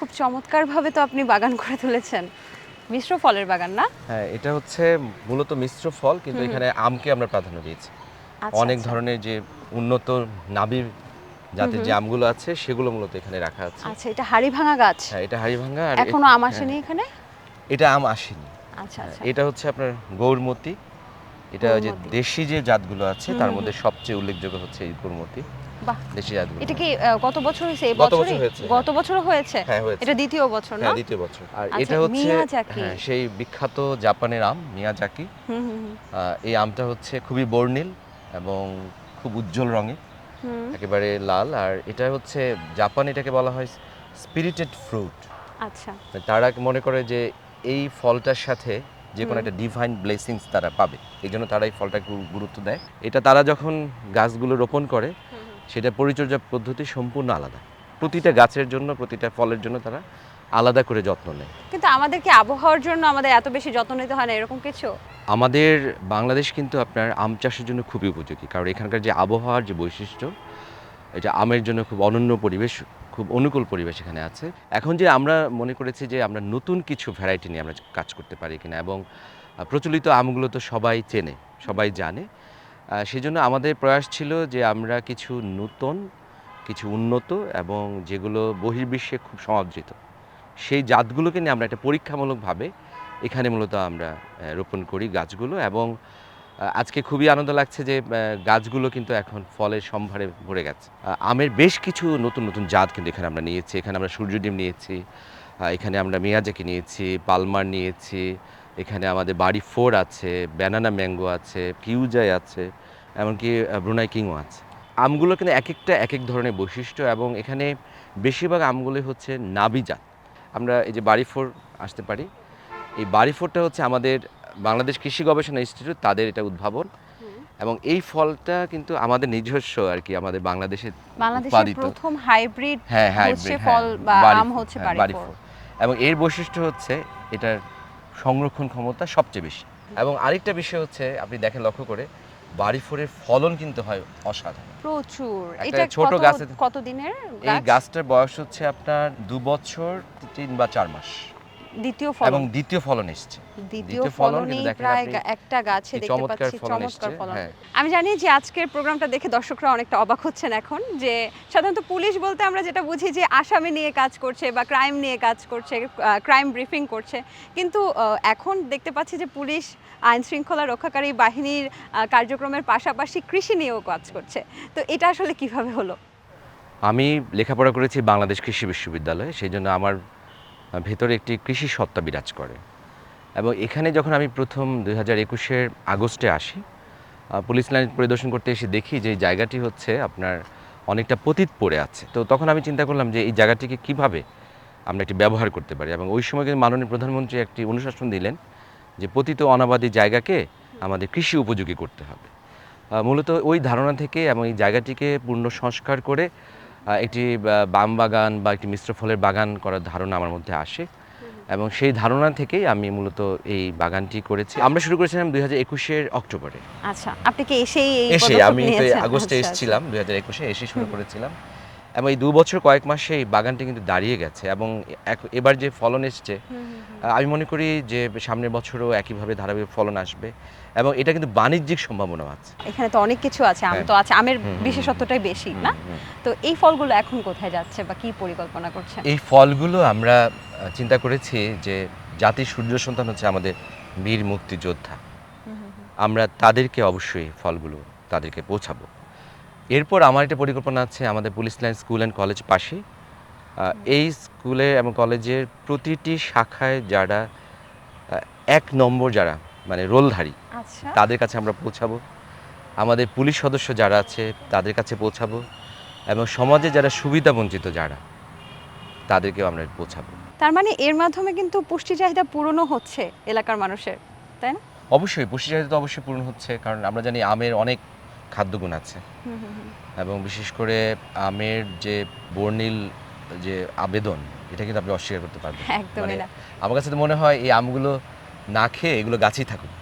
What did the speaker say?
খুব চমৎকারভাবে তো আপনি বাগান করে তুলেছেন। মিশ্র ফলের বাগান না? হ্যাঁ এটা হচ্ছে মূলত মিশ্র ফল কিন্তু এখানে আমকে আমরা প্রাধান্য দিয়েছি। আচ্ছা, অনেক আচ্ছা। ধরনের যে উন্নত নাবির জাতের যে আমগুলো আছে সেগুলো মূলত এখানে রাখা আছে। আচ্ছা এটা হাড়ি ভাঙা গাছ? হ্যাঁ এটা হাড়িভাঙ্গা আর এখনও আম হ্যাঁ, আসেনি এখানে? এটা আম আসেনি। আচ্ছা আচ্ছা। এটা হচ্ছে আপনার গৌরমতি। এটা যে দেশি যে জাতগুলো আছে তার মধ্যে সবচেয়ে উল্লেখযোগ্য হচ্ছে এই গৌরমতি। দেশি জাতগুলো এটা কি গত বছর হয়েছে? এই গত বছর বছরই? গত বছর হয়েছে? হ্যাঁ এটা দ্বিতীয় বছর না? হ্যাঁ দ্বিতীয় বছর। আর আচ্ছা, এটা হচ্ছে। হ্যাঁ, সেই বিখ্যাত জাপানের আম মিয়াজাকি। এই আমটা হচ্ছে খুবই বর্ণিল এবং খুব উজ্জ্বল রঙের হুম। একেবারে লাল। আর এটা হচ্ছে জাপান এটাকে বলা হয় স্পিরিটেড ফ্রুট। আচ্ছা। তারা মনে করে যে এই ফলটার সাথে যে কোনো একটা ডিভাইন ব্লেসিংস তারা পাবে। এই জন্য তারা এই ফলটাকে গুরুত্ব দেয়। এটা তারা যখন গাছগুলো রোপণ করে সেটা পরিচর্যা পদ্ধতি সম্পূর্ণ আলাদা। প্রতিটা গাছের জন্য প্রতিটা ফলের জন্য তারা আলাদা করে যত্ন নেয়। কিন্তু আমাদের কি আবহাওয়ার জন্য আমাদের এত বেশি যত্ন নিতে হয় না এরকম কিছু? আমাদের বাংলাদেশ কিন্তু আপনার আম চাষের জন্য খুবই উপযোগী। কারণ এখানকার যে আবহাওয়ার যে বৈশিষ্ট্য এটা আমের জন্য খুব অনন্য পরিবেশ খুব অনুকূল পরিবেশ এখানে আছে। এখন যে আমরা মনে করেছি যে আমরা নতুন কিছু ভ্যারাইটি নিয়ে আমরা কাজ করতে পারি কিনা এবং প্রচলিত আমগুলো তো সবাই চেনে সবাই জানে। সেজন্য আমাদের প্রয়াস ছিল যে আমরা কিছু নতুন, কিছু উন্নত এবং যেগুলো বহির্বিশ্বে খুব সমাদৃত, সেই জাতগুলোকে নিয়ে আমরা একটা পরীক্ষামূলকভাবে এখানে মূলত আমরা রোপণ করি গাছগুলো এবং আজকে খুবই আনন্দ লাগছে যে গাছগুলো কিন্তু এখন ফলের সম্ভারে ভরে গেছে। আমের বেশ কিছু নতুন নতুন জাত কিন্তু এখানে আমরা নিয়েছি। এখানে আমরা সূর্যডিম নিয়েছি এখানে আমরা মিয়াজাকি নিয়েছি, পালমার নিয়েছি এখানে আমাদের বাড়ি ফোর আছে ব্যানানা ম্যাঙ্গো আছে কিউজাই আছে এমনকি আহ, ব্রুনাই কিংও আছে। আমগুলো কিন্তু এক একটা এক এক ধরনের বৈশিষ্ট্য এবং এখানে বেশিরভাগ আমগুলোই হচ্ছে নাবি জাত আমরা এই যে বাড়ি ফোর আসতে পারি। এই বাড়ি ফোরটা হচ্ছে আমাদের বাংলাদেশ কৃষি গবেষণা ইনস্টিটিউট তাদের এটা উদ্ভাবন। এবং এই ফলটা কিন্তু আমাদের নিজস্ব আর কি আমাদের বাংলাদেশের বাংলাদেশের প্রথম হাইব্রিড হ্যাঁ হ্যাঁ ফল বা আম হচ্ছে বাড়ি ফল। এবং এর বৈশিষ্ট্য হচ্ছে এটার সংরক্ষণ ক্ষমতা সবচেয়ে বেশি। এবং আরেকটা বিষয় হচ্ছে আপনি দেখেন লক্ষ্য করে বাড়ি ফোরের ফলন কিন্তু হয় অসাধারণ। প্রচুর। এটা ছোট গাছ কতদিনের কত দিনের এই গাছটার বয়স হচ্ছে আপনার দু বছর তিন বা চার মাস। দ্বিতীয় ফলন। এবং দ্বিতীয় ফলন এসছে। দ্বিতীয় ফলন প্রায় একটা গাছে দেখতে পাচ্ছি চমৎকার ফলন। হ্যাঁ। আমি জানি যে আজকের প্রোগ্রামটা দেখে দর্শকরা অনেকটা অবাক হচ্ছেন এখন যে সাধারণত পুলিশ বলতে আমরা যেটা বুঝি যে আসামি নিয়ে কাজ করছে বা ক্রাইম নিয়ে কাজ করছে ক্রাইম ব্রিফিং করছে। কিন্তু এখন দেখতে পাচ্ছি যে পুলিশ আইন শৃঙ্খলা রক্ষাকারী বাহিনীর কার্যক্রমের পাশাপাশি কৃষি নিয়েও কাজ করছে। তো এটা আসলে কীভাবে হলো? আমি লেখাপড়া করেছি বাংলাদেশ কৃষি বিশ্ববিদ্যালয়ে। সেই জন্য আমার ভেতরে একটি কৃষি সত্তা বিরাজ করে। এবং এখানে যখন আমি প্রথম দুই হাজার একুশের আগস্টে আসি পুলিশ লাইন পরিদর্শন করতে এসে দেখি যে জায়গাটি হচ্ছে আপনার অনেকটা পতিত পড়ে আছে। তো তখন আমি চিন্তা করলাম যে এই জায়গাটিকে কীভাবে আমরা একটি ব্যবহার করতে পারি? এবং ওই সময় কিন্তু মাননীয় প্রধানমন্ত্রী একটি অনুশাসন দিলেন যে পতিত অনাবাদী জায়গাকে আমাদের কৃষি উপযোগী করতে হবে। মূলত ওই ধারণা থেকে এবং এই জায়গাটিকে পূর্ণ সংস্কার করে একটি বাম বাগান বা একটি মিশ্র ফলের বাগান করার ধারণা আমার মধ্যে আসে এবং সেই ধারণা থেকেই আমি মূলত এই বাগানটি করেছি আমরা শুরু করেছিলাম দুই হাজার একুশের অক্টোবরে আচ্ছা আপনি কি এসেই এসে আমি? আগস্টে আচ্ছা, আচ্ছা। এসেছিলাম দুই হাজার একুশে এসে শুরু করেছিলাম এবং এই দু বছর কয়েক মাসে এই বাগানটি কিন্তু দাঁড়িয়ে গেছে এবং এবার যে ফলন এসছে আমি মনে করি যে সামনের বছরও একইভাবে ধারাবাহিক ফলন আসবে এবং এটা কিন্তু বাণিজ্যিক সম্ভাবনা আছে। এখানে তো অনেক কিছু আছে আম হ্যাঁ। তো আছে আমের বিশেষত্বটাই বেশি না। তো এই ফলগুলো এখন কোথায় যাচ্ছে বা কি পরিকল্পনা করছেন? এই ফলগুলো আমরা চিন্তা করেছি যে জাতির সূর্য সন্তান হচ্ছে আমাদের বীর মুক্তিযোদ্ধা। আমরা তাদেরকে অবশ্যই ফলগুলো তাদেরকে পৌঁছাবো। এরপর আমার একটা পরিকল্পনা আছে আমাদের police line school and college পাশে। এই স্কুলে এবং কলেজের প্রতিটি শাখায় যারা এক নম্বর যারা মানে রোলধারী আচ্ছা। তাদের কাছে আমরা পৌঁছাবো। আমাদের পুলিশ সদস্য যারা আছে তাদের কাছে পৌঁছাবো। এবং সমাজে যারা সুবিধা বঞ্চিত যারা তাদেরকেও আমরা পৌঁছাবো। তার মানে এর মাধ্যমে কিন্তু পুষ্টি চাহিদা পূরণও হচ্ছে এলাকার মানুষের তাই না? অবশ্যই পুষ্টি চাহিদা তো অবশ্যই পূরণ হচ্ছে। কারণ আমরা জানি আমের অনেক খাদ্যগুণ আছে। এবং বিশেষ করে আমের যে বর্ণিল যে আবেদন এটা কিন্তু আপনি অস্বীকার করতে পারবেন। একদমই মানে না। আমার কাছে তো মনে হয় এই আমগুলো না খেয়ে এগুলো গাছেই থাকুক।